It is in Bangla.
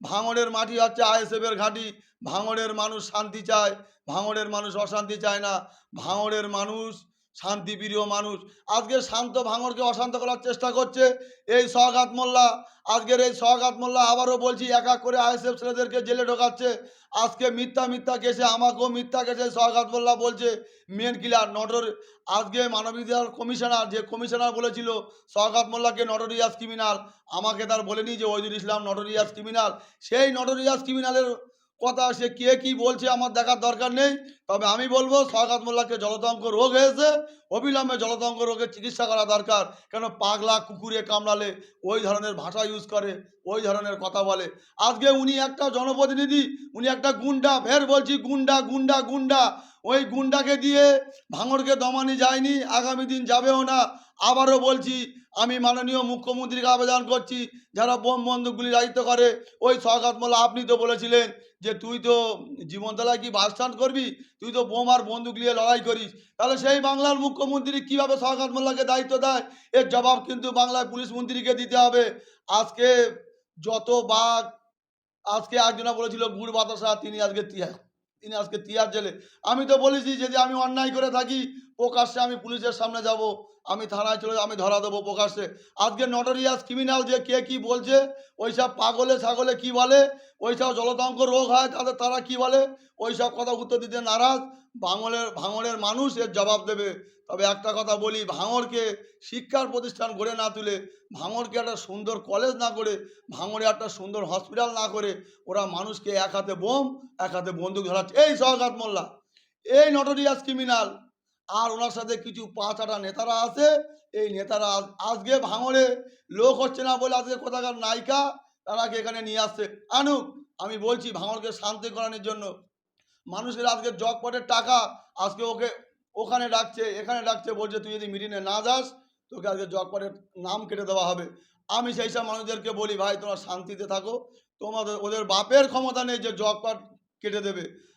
ভাঙড়ের মাটি হচ্ছে আইএসএফের ঘাঁটি। ভাঙড়ের মানুষ শান্তি চায়, ভাঙড়ের মানুষ অশান্তি চায় না। ভাঙড়ের মানুষ শান্তিপ্রিয় মানুষ। আজকে শান্ত ভাঙড়কে অশান্ত করার চেষ্টা করছে। এই সহগাত মোল্লা, আজকের এই সহগাত মোল্লা আবারও বলছি, এক এক করে আইএসএফ ছেলেদেরকে জেলে ঢোকাচ্ছে। আজকে মিথ্যা মিথ্যা কেসে, আমাকেও মিথ্যা কেসে সহগাত মোল্লা বলছে মেন কিলার নটর আজকে মানবাধিকার কমিশনার, যে কমিশনার বলেছিল, সহগাত মোল্লাকে নটরিয়াস ক্রিমিনাল আমাকে তার বলেনি যে ওইদুল ইসলাম নটরিয়াস ক্রিমিনাল সেই নটরিয়াস ক্রিমিনালের কথা সে কে কি বলছে আমার দেখার দরকার নেই। তবে আমি বলব সরকার মোল্লাকে জলতঙ্ক রোগ হয়েছে। অবিলম্বে জলতঙ্ক রোগের চিকিৎসা করা দরকার। কেন পাগলা কুকুরে কামড়ালে ওই ধরনের ভাষা ইউজ করে, ওই ধরনের কথা বলে। আজকে উনি একটা জনপ্রতিনিধি, উনি একটা গুন্ডা, ফের বলছি গুন্ডা গুন্ডা গুন্ডা। ওই গুন্ডাকে দিয়ে ভাঙড়কে দমানি যায়নি, আগামী দিন যাবেও না। আবারও বলছি, আমি মাননীয় মুখ্যমন্ত্রীকে আবেদন করছি, যারা বোম বন্দুকগুলি দায়িত্ব করে। ওই সহগাত মোল্লা, আপনি তো বলেছিলেন যে তুই তো জীবনতলায় কি বাস করবি? তুই তো বোম আর বন্দুক নিয়ে লড়াই করিস। তাহলে সেই বাংলার মুখ্যমন্ত্রী কীভাবে সহগাত মোল্লাকে দায়িত্ব দেয়? এর জবাব কিন্তু বাংলায় পুলিশ মন্ত্রীকে দিতে হবে। আজকে যত বাঘ, আজকে একজনা বলেছিল, গুড় বাতাসা, তিনি আজকে তিনি আজকে তিয়ার জেলে। আমি তো বলেছি, যদি আমি অন্যায় করে থাকি, প্রকাশ্যে আমি পুলিশের সামনে যাব। আমি থানায় চলে আমি ধরা দেবো প্রকাশ্যে। আজকে নটরিয়াস ক্রিমিনাল যে কে কি বলছে, ওইসব পাগলে ছাগলে কি বলে, ওইসব জলতঙ্ক রোগ হয়, তাদের তারা কি বলে, ওইসব কথা উত্তর দিতে নারাজ। ভাঙলের ভাঙড়ের মানুষ এর জবাব দেবে। তবে একটা কথা বলি, ভাঙড়কে শিক্ষার প্রতিষ্ঠান গড়ে না তুলে, ভাঙড়কে একটা সুন্দর কলেজ না করে, ভাঙড়ে একটা সুন্দর হসপিটাল না করে, ওরা মানুষকে এক হাতে বোম, এক হাতে বন্দুক ধরাচ্ছে। এই সহগাত মোল্লা, এই নটরিয়াস ক্রিমিনাল আর ওনার সাথে কিছু পাঁচ আটা নেতারা আছে। এই নেতারা আজ- আজকে ভাঙড়ে লোক হচ্ছে না বলে আজকে কোথাকার নায়িকা তারাকে এখানে নিয়ে আসছে। আনুক, আমি বলছি ভাঙড়কে শান্তি করানোর জন্য। মানুষের আজকে জগপটের টাকা, আজকে ওকে ওখানে ডাকছে, এখানে ডাকছে, বলছে তুই যদি মিটিংয়ে না যাস, তোকে আজকে জগপটের নাম কেটে দেওয়া হবে। আমি সেই সব মানুষদেরকে বলি, ভাই, তোমরা শান্তিতে থাকো। তোমাদের, ওদের বাপের ক্ষমতা নেই যে জগপাট কেটে দেবে।